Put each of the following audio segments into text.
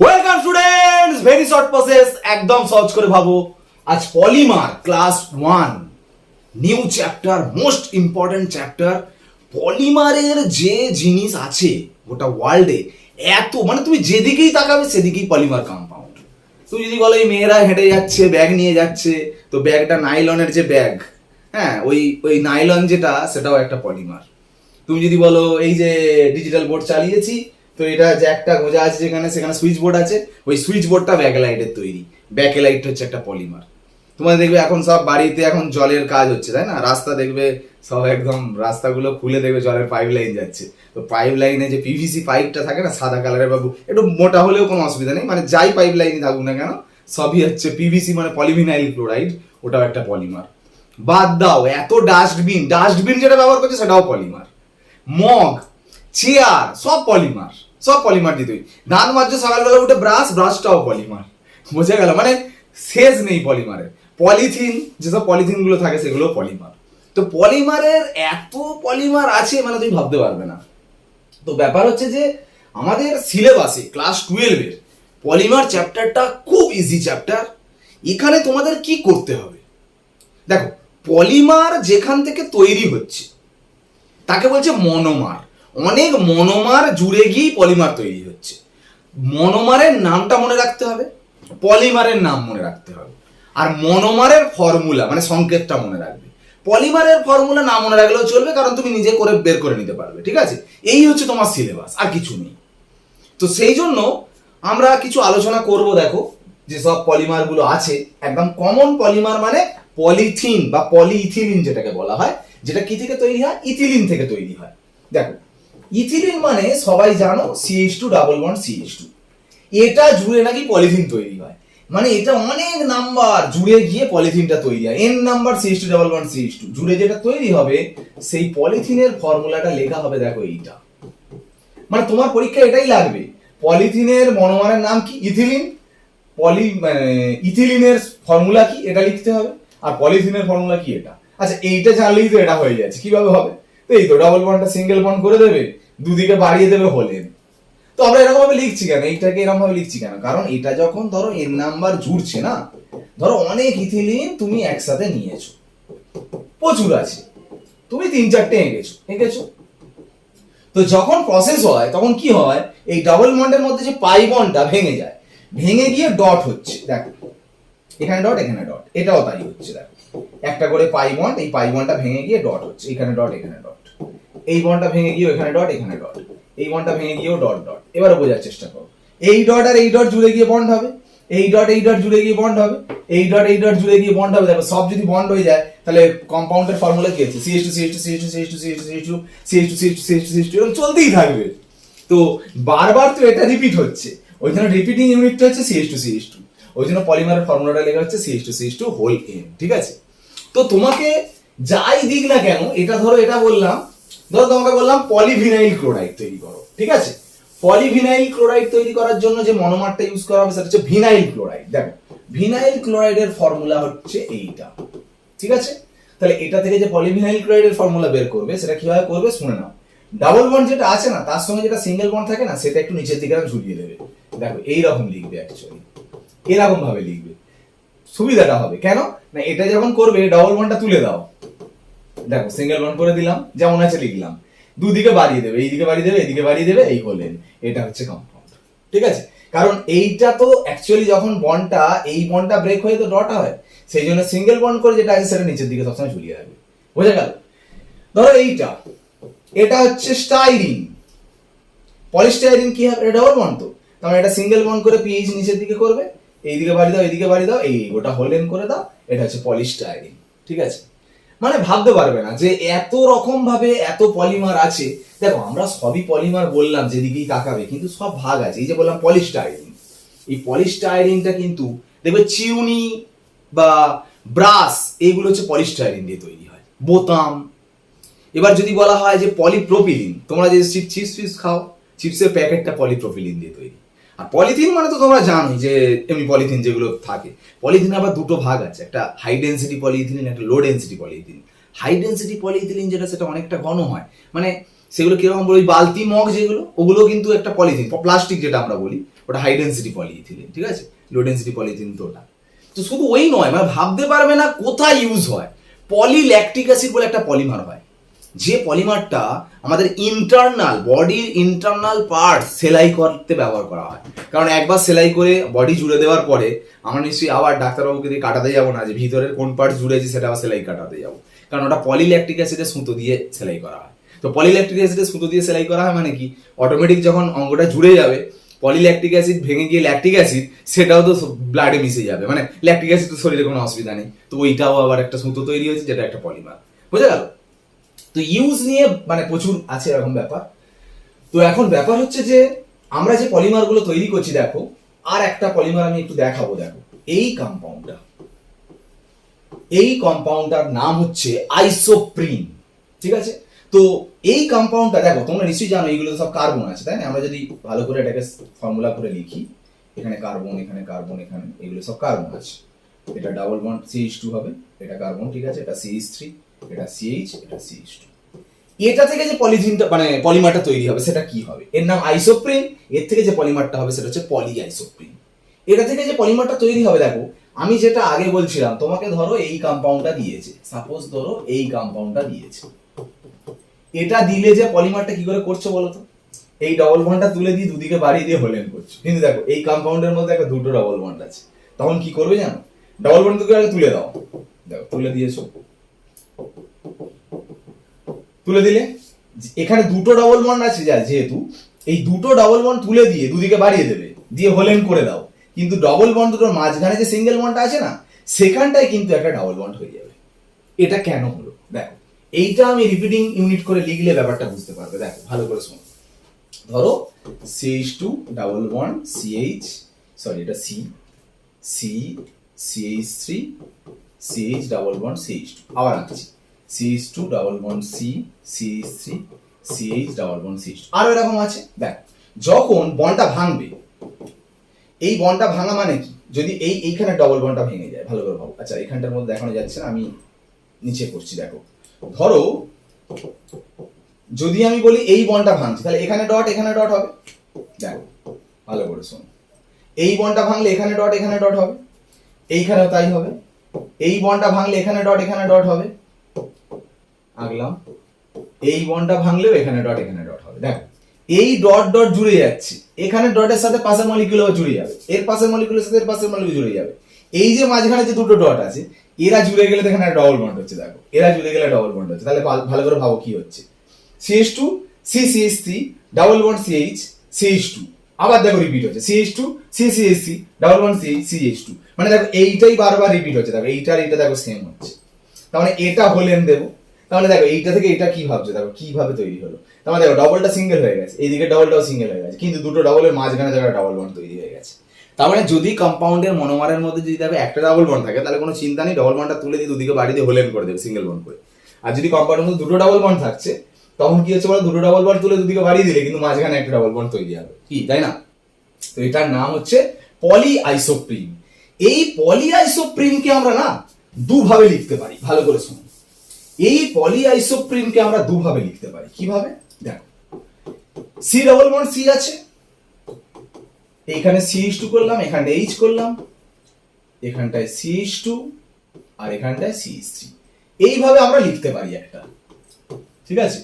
Welcome students very short process একদম সহজ করে ভাবো। আজ polymer class one new chapter most important chapter পলিমারের যে জিনিস আছে, গোটা ওয়ার্ল্ডে এত মানে তুমি যেদিকেই তাকাবে, সেদিকেই পলিমার কম্পাউন্ড তুমি যদি বলো, এই মেয়েরা হেঁটে যাচ্ছে ব্যাগ নিয়ে যাচ্ছে, তো ব্যাগটা নাইলনের যে ব্যাগ হ্যাঁ ওই ওই নাইলন যেটা, সেটাও একটা পলিমার তুমি যদি বলো, এই যে ডিজিটাল বোর্ড চালিয়েছি তো এটা যে একটা গোজা আছে যেখানে, সেখানে সুইচ বোর্ড আছে, ওই সুইচ বোর্ডটা ব্যাকলাইটের তৈরি। ব্যাকলাইট হচ্ছে একটা পলিমার তোমার দেখবে এখন সব বাড়িতে এখন জলের কাজ হচ্ছে, তাই না? রাস্তা দেখবে সব একদম রাস্তাগুলো খুলে দেখবে জলের পাইপ লাইন যাচ্ছে। তো পাইপ লাইনে যে পিভিসি পাইপটা থাকে না, সাদা কালারের বাবু, একটু মোটা হলেও কোনো অসুবিধা নেই। মানে যাই পাইপ লাইনই থাকুক না কেন, সবই হচ্ছে পিভিসি মানে পলিভিনাইল ক্লোরাইড ওটাও একটা পলিমার বাদ দাও, এত ডাস্টবিন ডাস্টবিন যেটা ব্যবহার করছে সেটাও পলিমার মগ, চেয়ার, সব পলিমার সব পলিমার দিতই দাঁত মাজছে সকালবেলা উঠে ব্রাশ ব্রাশটাও পলিমার বোঝা গেল? মানে শেষ নেই পলিমারের পলিথিন যেসব পলিথিনগুলো থাকে সেগুলো পলিমার তো পলিমারের এত পলিমার আছে মানে তুমি ভাবতে পারবে না। তো ব্যাপার হচ্ছে যে আমাদের সিলেবাসে ক্লাস টুয়েলভের পলিমার চ্যাপ্টারটা খুব ইজি চ্যাপ্টার এখানে তোমাদের কি করতে হবে? দেখো পলিমার যেখান থেকে তৈরি হচ্ছে, তাকে বলছে মনোমার অনেক মনোমার জুড়ে গিয়েই পলিমার তৈরি হচ্ছে। মনোমারের নামটা মনে রাখতে হবে, পলিমারের নাম মনে রাখতে হবে। আর মনোমারের ফর্মুলা মানে সংকেতটা মনে রাখবে। পলিমারের ফর্মুলা না মনে রাখলেও চলবে, কারণ তুমি নিজে করে বের করে নিতে পারবে, ঠিক আছে? এই হচ্ছে তোমার সিলেবাস, আর কিছু নেই। তো সেই জন্য আমরা কিছু আলোচনা করব, দেখো, যে সব পলিমারগুলো আছে, একদম কমন পলিমার মানে পলিথিন বা পলিইথিলিন যেটাকে বলা হয়, যেটা কি থেকে তৈরি হয়? ইথিলিন থেকে তৈরি হয়। দেখো ইথিলিন মানে সবাই জানো CH two double one CH two এটা জুড়ে নাকি পলিথিন তৈরি হয়। মানে এটা অনেক নাম্বার জুড়ে গিয়ে পলিথিনটা তৈরি হয়। N number CH two double one CH two জুড়ে যেটা তৈরি হবে, সেই পলিথিনের ফর্মুলাটা লেখা হবে, দেখো এইটা। মানে তোমার পরীক্ষা এটাই লাগবে। পলিথিনের মনোমারের নাম কি? ইথিলিন। পলি মানে ইথিলিনের ফর্মুলা কি? এটা লিখতে হবে। আর পলিথিনের ফর্মুলা কি এটা? আচ্ছা এইটা জানলেই তো এটা হয়ে যাচ্ছে। কীভাবে হবে? এই তো ডবল বন্ডটা সিঙ্গেল বন্ড করে দেবে, দুদিকে বাড়িয়ে দেবে হলেন তো আমরা এরকম ভাবে লিখছি কেন? এইটাকে এরকম ভাবে লিখছি কেন? কারণ এটা যখন ধরো এন নাম্বার জুড়ছে না, ধরো অনেক ইথিলিন তুমি একসাথে নিয়েছো। প্রচুর আছে। তুমি তিন চারটে এঁকেছো এঁকেছো। তো যখন প্রসেস হয়, তখন কি হয়? এই ডাবল বন্ডের মধ্যে যে পাই বন্ডটা ভেঙে যায়, ভেঙে গিয়ে ডট হচ্ছে, দেখো। এখানে ডট এখানে ডট এটাও তাই হচ্ছে, দেখো। একটা করে পাই বন্ড এই পাই বন্ডটা ভেঙে গিয়ে ডট হচ্ছে এখানে ডট এখানে ডট এই বন্ডটা ভেঙে গিয়ে এখানে ডট এখানে ডট এই বন্ডটা ভেঙে গিয়েও ডট ডট এবারে বোঝার চেষ্টা করো এই ডট আর এই ডট জুড়ে গিয়ে বন্ড হবে এই ডট এই ডট জুড়ে গিয়ে বন্ড হবে এই ডট এই ডট জুড়ে গিয়ে বন্ড হবে দেখো সব যদি বন্ড হয়ে যায় তাহলে কম্পাউন্ডের ফর্মুলা কি আছে CH two CH two CH two CH two CH two CH two CH two CH two CH two CH two এরকম চলতেই থাকবে তো বারবার তো এটা রিপিট হচ্ছে ওই জন্য রিপিটিং ইউনিটটা হচ্ছে সিএইচ টু সিএইচ টু ওই জন্য পলিমারের ফর্মুলাটা লেখা হচ্ছে CH two CH two whole N ঠিক আছে তো তোমাকে যাই দিক না কেন, এটা ধরো, এটা বললাম, ধরো তোমাকে বললাম পলিভিনাইল ক্লোরাইড তৈরি করো, ঠিক আছে? পলিভিনাইল ক্লোরাইড তৈরি করার জন্য যে মনোমারটা ইউজ করা হবে সেটা হচ্ছে ভিনাইল ক্লোরাইড দেখো ভিনাইল ক্লোরাইডের ফর্মুলা হচ্ছে এইটা, ঠিক আছে? তাহলে এটা থেকে যে পলিভিনাইল ক্লোরাইডের ফর্মুলা বের করবে, সেটা কীভাবে করবে শুনে নাও। ডাবল বন্ড যেটা আছে না, তার সঙ্গে যেটা সিঙ্গেল বন্ড থাকে না, সেটা একটু নিচের দিকে ঝুলিয়ে দেবে। দেখো, এইরকম লিখবে অ্যাকচুয়ালি এরকম ভাবে লিখবে। সুবিধাটা হবে। কেন? না, এটা যখন করবে ডাবল বন্ডটা তুলে দাও। দেখো সিঙ্গেল বন্ড করে দিলাম, যেমন আছে লিখলাম। দুদিকে বাড়িয়ে দেবে, এইদিকে বাড়িয়ে দেবে, এইদিকে বাড়িয়ে দেবে, এই হলেন এটা হচ্ছে কম্পাউন্ড ঠিক আছে? কারণ এইটা তো অ্যাকচুয়ালি যখন বন্ডটা এই বন্ডটা ব্রেক হয়ে তো ডট হয়, সেই জন্য সিঙ্গেল বন্ড করে যেটা আছে, সেটা নিচের দিকে সবসময় ঝুলিয়ে রাখবে। বোঝা গেল? ধরো এইটা। এটা হচ্ছে স্টাইরিন পলিস্টাইরিন কি হবে এটা ডাবল বন্ড তো। কারণ এটা সিঙ্গেল বন্ড করে পিএইচ নিচের দিকে করবে। এইদিকে বাড়ি দাও, এইদিকে বাড়ি দাও, এই গোটা হোলেন করে দাও, এটা হচ্ছে পলিস্টাইরিন ঠিক আছে? মানে ভাবতে পারবে না যে এত রকম ভাবে এত পলিমার আছে। দেখো, আমরা সবই পলিমার বললাম যেদিকেই তাকাবে, কিন্তু সব ভাগ আছে। এই যে বললাম পলিস্টাইরিন এই পলিস্টাইরিনটা কিন্তু, দেখবে চিউনি বা ব্রাশ এইগুলো হচ্ছে পলিস্টাইরিন দিয়ে তৈরি হয়। বোতাম। এবার যদি বলা হয় যে পলিপ্রোপিলিন তোমরা যে চিপ চিপস ফিপস খাও চিপসের প্যাকেটটা পলিপ্রোপিলিন দিয়ে তৈরি। আর পলিথিন মানে তো তোমরা জানোই যে এমনি পলিথিন যেগুলো থাকে। পলিথিন আবার দুটো ভাগ আছে, একটা হাই ডেন্সিটি পলিইথিলিন একটা low density polyethylene high density polyethylene যেটা সেটা অনেকটা ঘন হয়। মানে সেগুলো কীরকম বলি, বালতি মগ যেগুলো, ওগুলো কিন্তু একটা পলিথিন প্লাস্টিক যেটা আমরা বলি, ওটা হাই ডেন্সিটি পলিথিন ঠিক আছে? লো ডেন্সিটি পলিথিন তো ওটা। তো শুধু ওই নয় মানে ভাবতে পারবে না কোথায় ইউজ হয়। পলিল্যাকটিক অ্যাসিড বলে একটা পলিমার হয়। যে পলিমারটা আমাদের ইন্টারনাল বডির ইন্টারনাল পার্ট সেলাই করতে ব্যবহার করা হয়। কারণ একবার সেলাই করে বডি জুড়ে দেওয়ার পরে আমরা নিশ্চয়ই আবার ডাক্তারবাবুকে দিয়ে কাটাতে যাব না, যে ভিতরের কোন পার্ট জুড়েছে সেটা আবার সেলাই কাটাতে যাব। কারণ ওটা পলিল্যাকটিক অ্যাসিডের সুতো দিয়ে সেলাই করা হয়। তো পলিল্যাকটিক অ্যাসিডের সুতো দিয়ে সেলাই করা হয় মানে কি? অটোমেটিক যখন অঙ্গটা জুড়ে যাবে পলিল্যাকটিক অ্যাসিড ভেঙে গিয়ে ল্যাকটিক অ্যাসিড সেটাও তো ব্লাডে মিশে যাবে। মানে ল্যাকটিক অ্যাসিড তো শরীরে কোনো অসুবিধা নেই। তো ওইটাও আবার একটা সুতো তৈরি হয়েছে, যেটা একটা পলিমার বুঝে গেল তো ইউজ নিয়ে মানে প্রচুর আছে এরকম ব্যাপার। তো এখন ব্যাপার হচ্ছে যে, আমরা যে পলিমারগুলো তৈরি করছি, দেখো, আর একটা পলিমার আমি একটু দেখাবো, দেখো। এই কম্পাউন্ডটা এই কম্পাউন্ডটার নাম হচ্ছে আইসোপ্রিন ঠিক আছে? তো এই কম্পাউন্ডটা দেখো, তোমরা নিশ্চয়ই জানো, এইগুলো সব কার্বন আছে, তাই না? আমরা যদি ভালো করে এটাকে ফর্মুলা করে লিখি, এখানে কার্বন এখানে কার্বন এখানে, এগুলো সব কার্বন আছে। এটা ডাবল বন্ড সিএইচ টু হবে, এটা কার্বন ঠিক আছে? এটা সিএইচ থ্রি এটা সিএইচ এটা সিএইচ টু এটা থেকে যে মানে পলিমারটা তৈরি হবে, সেটা কি হবে? এর নাম আইসোপ্রিন এর থেকে যে পলিমারটা হবে সেটা হচ্ছে পলি আইসোপ্রিন এটা থেকে যে পলিমারটা তৈরি হবে, দেখো, আমি যেটা আগে বলছিলাম, তোমাকে ধরো এই কম্পাউন্ডটা দিয়েছে। সাপোজ ধরো এই কম্পাউন্ডটা দিয়েছে। এটা দিলে যে পলিমারটা কি করে করছ বলো তো? এই ডবল বন্ডটা তুলে দিয়ে দুদিকে বাড়িয়ে দিয়ে হোলেন করছ। কিন্তু দেখো, এই কম্পাউন্ডের মধ্যে একটা দুটো ডবল বন্ড আছে। তখন কি করবে জানো? ডবল বন্ড দুটো তুলে দাও। দেখো, তুলে দিয়েছ। তুলে দিলে? এখানে দুটো ডবল বন্ড আছে যা যেহেতু, এই দুটো ডবল বন্ড তুলে দিয়ে দুদিকে বাড়িয়ে দেবে, দিয়ে হোলেন করে দাও। কিন্তু ডবল বন্ড দুটোর মাঝখানে যে সিঙ্গেল বন্ডটা আছে না, সেখানটায় কিন্তু একটা ডাবল বন্ড হয়ে যাবে। এটা কেন হলো? দেখো, এইটা আমি রিপিটিং ইউনিট করে লিখলে ব্যাপারটা বুঝতে পারবে। দেখো, ভালো করে শোনো। ধরো CH two double bond CH sorry এটা C C CH three CH double bond CH two আবার আঁকছি। CH two double bond C CH three CH double bond CH two আরও এরকম আছে। দেখ, যখন বন্ডটা ভাঙবে, এই বন্ডটা ভাঙা মানে কি? যদি এই, এইখানে ডবল বন্ডটা ভেঙে যায়, ভালো করে ভাবো। আচ্ছা এখানটার মধ্যে দেখানো যাচ্ছে না, আমি নিচে করছি, দেখো। ধরো, যদি আমি বলি এই বন্ডটা ভাঙছে, তাহলে এখানে ডট এখানে ডট হবে? দেখো, ভালো করে শোনো। এই বন্ডটা ভাঙলে এখানে ডট এখানে ডট হবে? এইখানেও তাই হবে। এই বন্ডটা ভাঙলে এখানে ডট এখানে ডট হবে? আঁকলাম। এই বন্ডটা ভাঙলেও এখানে ডট এখানে ডট হবে। দেখো, এই ডট ডট জুড়ে যাচ্ছে। এখানে ডটের সাথে পাশের জুড়ে যাবে। এর পাশের সাথে এর পাশের জুড়ে যাবে। এই যে মাঝখানে যে দুটো ডট আছে, এরা জুড়ে গেলে এখানে ডবল বন্ড হচ্ছে, দেখো। এরা জুড়ে গেলে ডবল বন্ড হচ্ছে। তাহলে ভালো করে ভাবো কি হচ্ছে। CH two C CH three double bond CH two আবার দেখো রিপিট হচ্ছে। CH two C CH C double bond CH two মানে দেখো, এইটাই বারবার রিপিট হচ্ছে। দেখো, এইটার এইটা দেখো সেম হচ্ছে। তার মানে এটা হোলেন দেবো। তাহলে দেখো, এইটা থেকে এটা কি ভাবছ? দেখো, কীভাবে তৈরি হলো? তাহলে দেখো ডবলটা সিঙ্গেল হয়ে গেছে। এইদিকে ডবলটাও সিঙ্গেল হয়ে গেছে। কিন্তু দুটো ডবলের মাঝখানে দেখো ডবল বন্ড তৈরি হয়ে গেছে। তার মানে যদি কম্পাউন্ডের মনোমারের মধ্যে যদি দেখো একটা ডাবল বন্ড থাকে, তাহলে কোনো চিন্তা নেই ডবল বন্ডটা তুলে দিয়ে দুদিকে বাড়ি দিয়ে হোলেন করে দেবে সিঙ্গেল বন্ড করে। আর যদি কম্পাউন্ডের মধ্যে দুটো ডাবল বন্ড থাকছে, তখন কি হচ্ছে বলো? দুটো ডাবল বন্ড তুলে দুদিকে বাড়িয়ে দিলে কিন্তু মাঝখানে একটা ডাবল বন্ড তৈরি হবে। কি, তাই না? তো এটার নাম হচ্ছে পলি আইসোপ্রিম এই পলি আইসোপ্রিমকে আমরা না দুভাবে লিখতে পারি, ভালো করে শুনুন। এই পলি আইসোপ্রিনকে আমরা দুভাবে লিখতে পারি, কীভাবে? দেখো। সি ডাবল বন্ড সি আছে। এইখানে সিএইচ টু করলাম, এখানটা এইচ করলাম, এখানটায় সিএইচ টু আর এখানটায় সিএইচ থ্রি এইভাবে আমরা লিখতে পারি একটা। ঠিক আছে?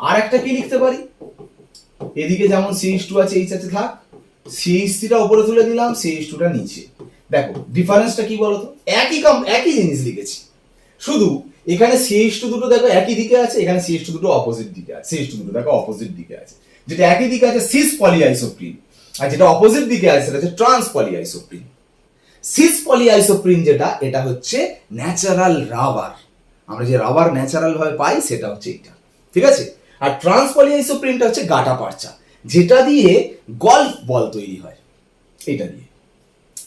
আর একটা কি লিখতে পারি? এদিকে যেমন সিএইচ টু আছে এইচ আছে, থাক। সিএইচ থ্রিটা উপরে তুলে দিলাম সিএইচ টুটা নিচে। দেখো ডিফারেন্সটা কি বলতো? একই কাম একই জিনিস লিখেছি। শুধু এখানে সিএইচ টু দুটো দেখো একই দিকে আছে, এখানে সিএইচ টু দুটো অপোজিট দিকে আছে। সিএইচ টু দুটো দেখো অপোজিট দিকে আছে। যেটা একই দিকে আছে সিস পলিআইসোপ্রিন আর যেটা অপোজিট দিকে আছে সেটা হচ্ছে ট্রান্স পলিআইসোপ্রিন সিস পলিআইসোপ্রিন যেটা, এটা হচ্ছে ন্যাচারাল রাবার আমরা যে রাবার ন্যাচারাল ভাবে পাই, সেটা হচ্ছে এটা। ঠিক আছে? আর ট্রান্স পলিআইসোপ্রিনটা হচ্ছে গাটা পারচা, যেটা দিয়ে গল্ফ বল তৈরি হয়। এটা দিয়ে।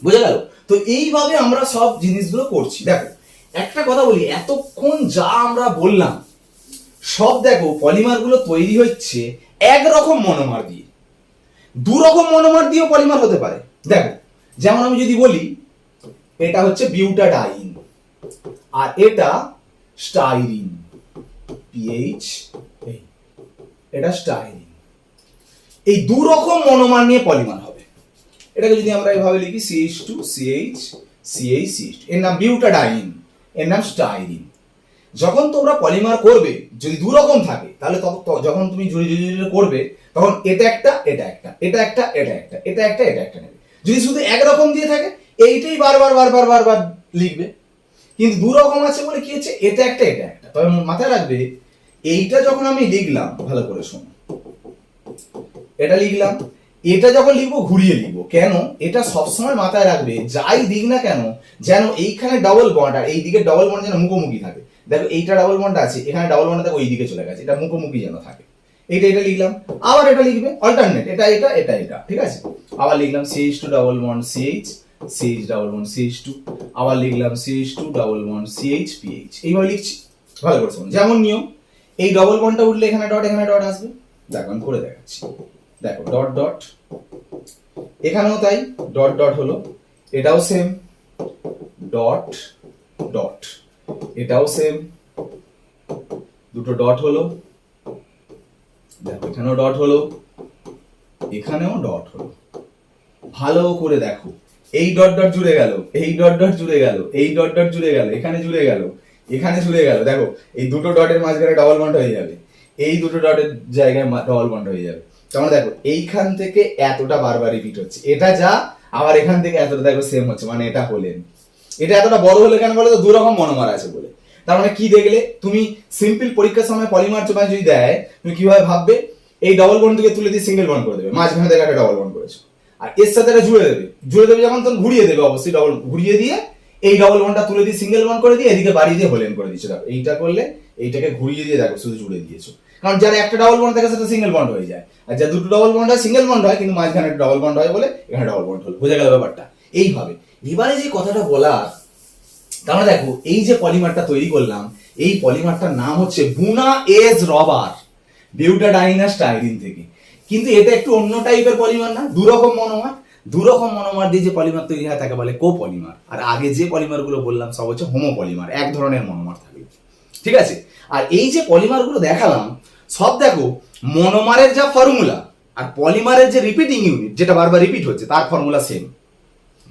বুঝে গেল? তো এইভাবে আমরা সব জিনিসগুলো করছি। দেখো, একটা কথা বলি, এতক্ষণ যা আমরা বললাম, সব দেখো, পলিমারগুলো তৈরি হচ্ছে একরকম মনোমার দিয়ে। দু রকম মনোমার দিয়েও পলিমার হতে পারে। দেখো, যেমন আমি যদি বলি, এটা হচ্ছে বিউটা বিউটাডাইন, আর এটা স্টাইরিন পিএইচ এটা স্টাইরিন। এই দু রকম মনোমার নিয়ে পলিমার হবে। এটাকে যদি আমরা এভাবে লিখি CH two CH CH CH এর নাম বিউটাডাইন এর নাম স্টাইরিন যখন তোমরা পলিমার করবে, যদি দু রকম থাকে, তাহলে যখন তুমি জুড়ে জুড়ে করবে, তখন এটা একটা এটা একটা এটা একটা এটা একটা এটা একটা এটা একটা নেবে। যদি শুধু একরকম দিয়ে থাকে, এইটাই বারবার বারবার বারবার লিখবে। কিন্তু দু রকম আছে বলে কি হচ্ছে? এটা একটা এটা একটা। তবে মাথায় রাখবে, এইটা যখন আমি লিখলাম, ভালো করে শোনো। এটা লিখলাম এটা যখন লিখব, ঘুরিয়ে লিখব। কেন? এটা সবসময় মাথায় রাখবে, যাই দিক না কেন, যেন এইখানে ডবল বন্ড আর এই দিকে ডবল বন্ড যেন মুখোমুখি থাকে। দেখো, এইটা ডবল বন্ড আছে, এখানে ডবল বন্ড দেখো, ওই দিকে চলে গেছে, এটা মুখোমুখি যেন থাকে। এটা এটা লিখলাম, আবার এটা লিখবে অল্টারনেট এটা এটা এটা এটা, ঠিক আছে? আবার লিখলাম CH two double bond CH CH double bond CH two আবার লিখলাম CH two double bond CH PH এইভাবে লিখছি, ভালো করে যেমন নিয়ম, এই ডবল বন্ডটা উঠলে এখানে ডট এখানে ডট আসবে। দেখো, আমি করে দেখাচ্ছি। দেখো ডট ডট এখানেও তাই ডট ডট হলো। এটাও সেম ডট ডট এটাও সেম দুটো ডট হলো। দেখো, এখানেও ডট হলো, এখানেও ডট হলো। ভালো করে দেখো, এই ডট ডট জুড়ে গেল, এই ডট ডট জুড়ে গেল, এই ডট ডট জুড়ে গেল, এখানে জুড়ে গেল, এখানে জুড়ে গেল। দেখো, এই দুটো ডটের মাঝখানে ডবল বন্ড হয়ে যাবে, এই দুটো ডটের জায়গায় ডবল বন্ড হয়ে যাবে। তার দেখো, এইখান থেকে এতটা বারবার রিপিট হচ্ছে। এটা যা, আবার এখান থেকে এতটা দেখো সেম হচ্ছে মানে এটা হলেন এটা এতটা বড় হলে কেন বলো তো দু রকম মনোমার আছে বলে। তার মানে কি দেখলে? তুমি সিম্পল পরীক্ষার সময় পলিমার তোমায় যদি দেয়, তুমি কীভাবে ভাববে? এই ডবল বন্ড থেকে তুলে দিয়ে সিঙ্গেল বন্ড করে দেবে। মাঝখানে দেখে একটা ডবল বন্ড করেছ। আর এর সাথে এটা জুড়ে দেবে। জুড়ে দেবে যখন, তখন ঘুরিয়ে দেবে, অবশ্যই ডবল ঘুরিয়ে দিয়ে এই ডবল বন্ডটা তুলে দিয়ে সিঙ্গেল বন্ড করে দিয়ে এদিকে বাড়িয়ে দিয়ে হোলেন করে দিচ্ছো দেখো, এইটা করলে এইটাকে ঘুরিয়ে দিয়ে দেখো, শুধু জুড়ে দিয়েছ। কারণ যারা একটা ডবল বন্ড থাকে সেটা সিঙ্গেল বন্ড হয়ে যায়। আর যা দুটো ডবল বন্ড হয় সিঙ্গেল বন্ড হয়, কিন্তু মাঝখানে একটা ডবল বন্ড হয় বলে এখানে ডবল বন্ড হলো। বোঝা গেল ব্যাপারটা? এইভাবে। এবারে যে কথাটা বলা তার মানে দেখো, এই যে পলিমারটা তৈরি করলাম, এই পলিমারটার নাম হচ্ছে বুনা এজ রবার বিউটাডাইনা স্টাইরিন থেকে। কিন্তু এটা একটু অন্য টাইপের পলিমার না, দুরকম মনোমার। দু রকম মনোমার দিয়ে যে পলিমার তৈরি হয়, তাকে বলে কো পলিমার আর আগে যে পলিমারগুলো বললাম, সব হচ্ছে হোমো পলিমার এক ধরনের মনোমার থাকে। ঠিক আছে? আর এই যে পলিমারগুলো দেখালাম, সব দেখো মনোমারের যা ফর্মুলা আর পলিমারের যে রিপিটিং ইউনিট যেটা বারবার রিপিট হচ্ছে, তার ফর্মুলা সেম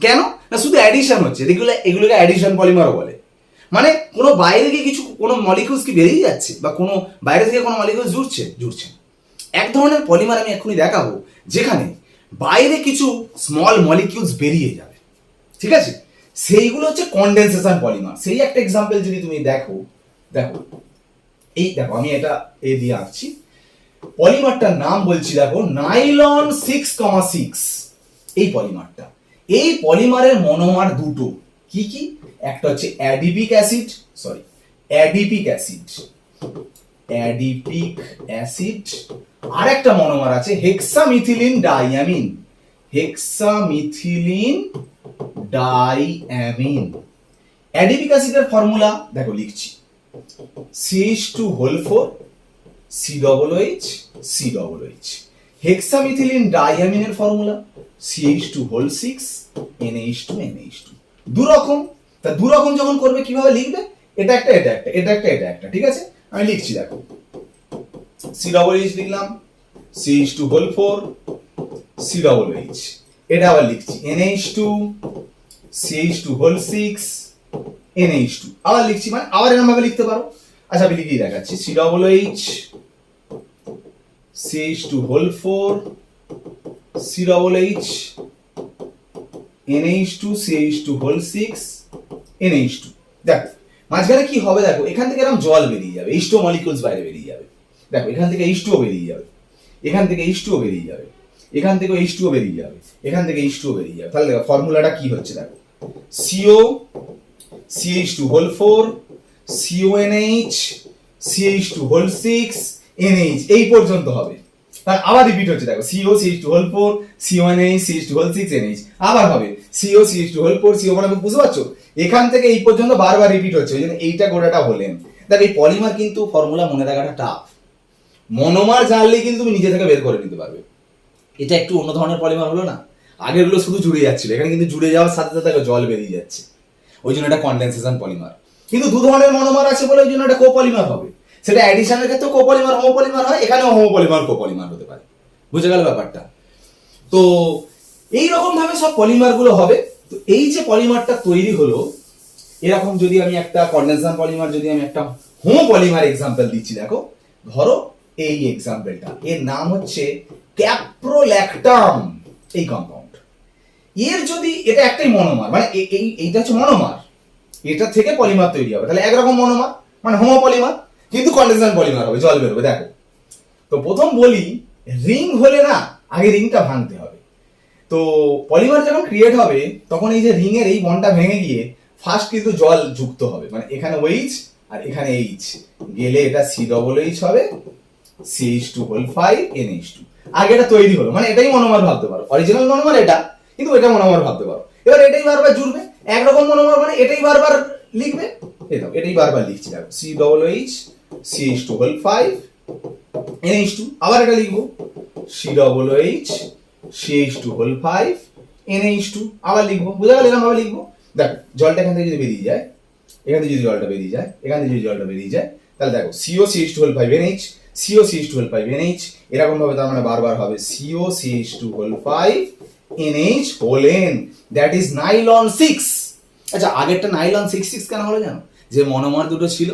কেন? না, শুধু অ্যাডিশন হচ্ছে এগুলো এগুলোকে অ্যাডিশন পলিমারও বলে। মানে কোনো বাইরে গিয়ে কিছু, কোনো মলিকুলস কি বেরিয়ে যাচ্ছে? বা কোনো, বাইরে থেকে কোনো মলিকুলস জুড়ছে? জুড়ছে এক ধরনের পলিমার আমি এক্ষুনি দেখাবো, যেখানে বাইরে কিছু স্মল মলিকিউলস বেরিয়ে যাবে। ঠিক আছে? সেইগুলো হচ্ছে কন্ডেনসেশন পলিমার সেই একটা এক্সাম্পল যদি তুমি দেখো দেখো, এই দেখো, আমি এটা এ দিয়ে আঁকছি। পলিমারটার নাম বলছি, দেখো নাইলন সিক্স কমা সিক্স এই পলিমারটা। এই পলিমারের মনোমার দুটো। কি কি? একটা হচ্ছে adipic acid sorry adipic acid. Adipic acid আর একটা মনোমার আছে hexamethylene diamine hexamethylene diamine adipic অ্যাসিডের ফর্মুলা দেখো লিখছি। CH two whole four C double H C double H hexamethylene ডাইয়ামিনের formula CH two whole six NH two NH two দু রকম তা দু রকম যখন করবে, কীভাবে লিখবে? এটা একটা এটা একটা এটা একটা এটা একটা, ঠিক আছে? আমি লিখছি, দেখো। সি ডবল এইচ লিখলাম C H two whole four C double H এটা আবার লিখছি N H two C H two whole six N H two আবার লিখছি মানে আবার এরকম ভাবে লিখতে পারো। আচ্ছা আমি লিখিয়ে দেখাচ্ছি। C double H C H two whole four C double H N H two C H two whole six N H two দেখো মাঝখানে কি হবে দেখো, এখান থেকে এরকম জল বেরিয়ে যাবে এইচ টু মলিকুলস বাইরে বেরিয়ে যাবে। দেখো, এখান থেকে এইচ টুও বেরিয়ে যাবে, এখান থেকে ইস্টুও বেরিয়ে যাবে, এখান থেকে এইচ টুও বেরিয়ে যাবে, এখান থেকে এইচ টুও বেরিয়ে যাবে। তাহলে দেখো ফর্মুলাটা কি হচ্ছে দেখো? CO CH two whole four CO CONH CH two whole six NH এই পর্যন্ত হবে। তার আবার রিপিট হচ্ছে দেখো CO CH two whole four CONH CH two whole six NH আবার হবে CO CH two whole four CO মানে বুঝতে পারছ? এখান থেকে এই পর্যন্ত বারবার রিপিট হচ্ছে ওই জন্য এইটা গোটাটা হলেন। দেখ, এই পলিমার কিন্তু ফর্মুলা মনে রাখাটা টাফ মনোমার জানলেই কিন্তু তুমি নিজে থেকে বের করে নিতে পারবে। এটা একটু অন্য ধরনের পলিমার হলো না। আগেরগুলো শুধু জুড়ে যাচ্ছিল, এখানে কিন্তু জুড়ে যাওয়ার সাথে সাথে জল বেরিয়ে যাচ্ছে। ওই জন্য এটা কন্ডেনসেশন পলিমার কিন্তু দু ধরনের মনোমার আছে বলে ওই জন্য এটা কোপলিমার হবে। সেটা অ্যাডিশনের ক্ষেত্রে কোপলিমার হোমোপলিমার হয়, এখানেও হোমোপলিমার কোপলিমার হতে পারে। বুঝে গেল ব্যাপারটা? তো এই রকম ভাবে সব পলিমারগুলো হবে। তো এই যে পলিমারটা তৈরি হলো, এরকম যদি আমি একটা কন্ডেনসার পলিমার, যদি আমি একটা হোমো পলিমার এক্সাম্পল দিচ্ছি, দেখো, ধরো এই এক্সাম্পলটা এর নাম হচ্ছে ক্যাপ্রোল্যাকটাম এই কম্পাউন্ড এর যদি এটা একটাই মনোমার মানে এই, এইটা হচ্ছে মনোমার এটা থেকে পলিমার তৈরি হবে। তাহলে একরকম মনোমার মানে হোমো পলিমার, কিন্তু কন্ডেনসার পলিমার হবে, জল বেরোবে, দেখো। তো প্রথম বলি, রিং হলে না, আগে রিংটা ভাঙতে হবে। তো পলিমার যখন ক্রিয়েট হবে, তখন এই যে রিং এর এই বনটা ভেঙে গিয়ে ফার্স্ট কিন্তু জল যুক্ত হবে। মানে এখানে ওইচ আর এখানে এইচ গেলে এটা সি ডবল এইচ হবে। C H two whole five N H two আগে এটা তৈরি হলো। মানে এটাই মনোমার ভাবতে পারো। অরিজিনাল মনোমার এটা, কিন্তু এটা মনোমার ভাবতে পারো। এবার এটাই বারবার জুড়বে। একরকম মনোমার মানে এটাই বারবার লিখবে। এটাই বারবার লিখছি। দেখো C double H C H two whole five N H two আবার এটা লিখব। C double H CH two whole five NH two আবার লিখব। বুঝা গেল এরকম ভাবে লিখব? দেখ, জলটা এখান থেকে যদি বেরিয়ে যায়, এখান থেকে যদি জলটা বেরিয়ে যায়, এখান থেকে যদি জলটা বেরিয়ে যায়, তাহলে দেখো CO CH two whole five NH CO CH two whole five NH এরকম ভাবে তার মানে বারবার হবে। CO CH two whole five NH whole N, that is nylon six. আচ্ছা আগেরটা নাইলন সিক্স সিক্স কেন হলো জানো? যে মনোমার দুটো ছিল,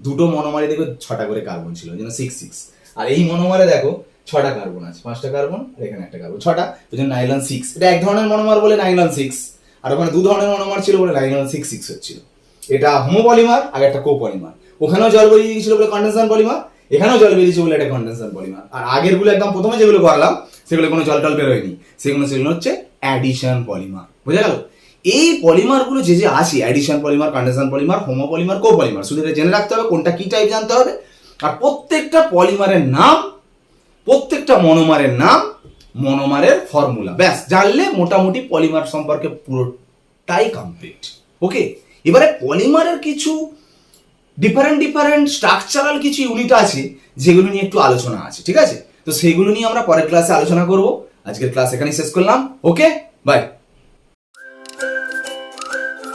দুটো মনোমারে দেখো ছটা করে কার্বন ছিল জন্য সিক্স সিক্স। আর এই মনোমারে দেখো ছটা কার্বন আছে। পাঁচটা কার্বন আর এখানে একটা কার্বন ছটা ওই জন্য নাইলন সিক্স এটা এক ধরনের মনোমার বলে নাইলন সিক্স আর ওখানে দু ধরনের মনোমার ছিল বলে নাইলন সিক্স সিক্স হচ্ছিল এটা হোমোপলিমার আর একটা কোপলিমার ওখানেও জল বেরিয়ে গিয়েছিল বলে কন্ডেনসার পলিমার এখানেও জল বেরিয়েছে বলে এটা কন্ডেনসার পলিমার আর আগেরগুলো একদম প্রথমে যেগুলো করলাম, সেগুলো কোনো জল টল বেরোয়নি। সেগুলো সেগুলো হচ্ছে অ্যাডিশন পলিমার বুঝা গেল? এই পলিমারগুলো যে যে আছে addition polymer condenser polymer homo polymer co polymer শুধু এটা জেনে রাখতে হবে কোনটা কি টাইপ জানতে হবে। আর প্রত্যেকটা পলিমারের নাম প্রত্যেকটা মনোমারের নাম, মনোমারের ফর্মুলা ব্যাস, জানলে মোটামুটি পলিমার সম্পর্কে পুরোটাই কমপ্লিট ওকে এবারে পলিমারের কিছু ডিফারেন্ট ডিফারেন্ট স্ট্রাকচারাল কিছু ইউনিট আছে, যেগুলো নিয়ে একটু আলোচনা আছে, ঠিক আছে? তো সেইগুলো নিয়ে আমরা পরের ক্লাসে আলোচনা করব। আজকের ক্লাস এখানেই শেষ করলাম। Okay bye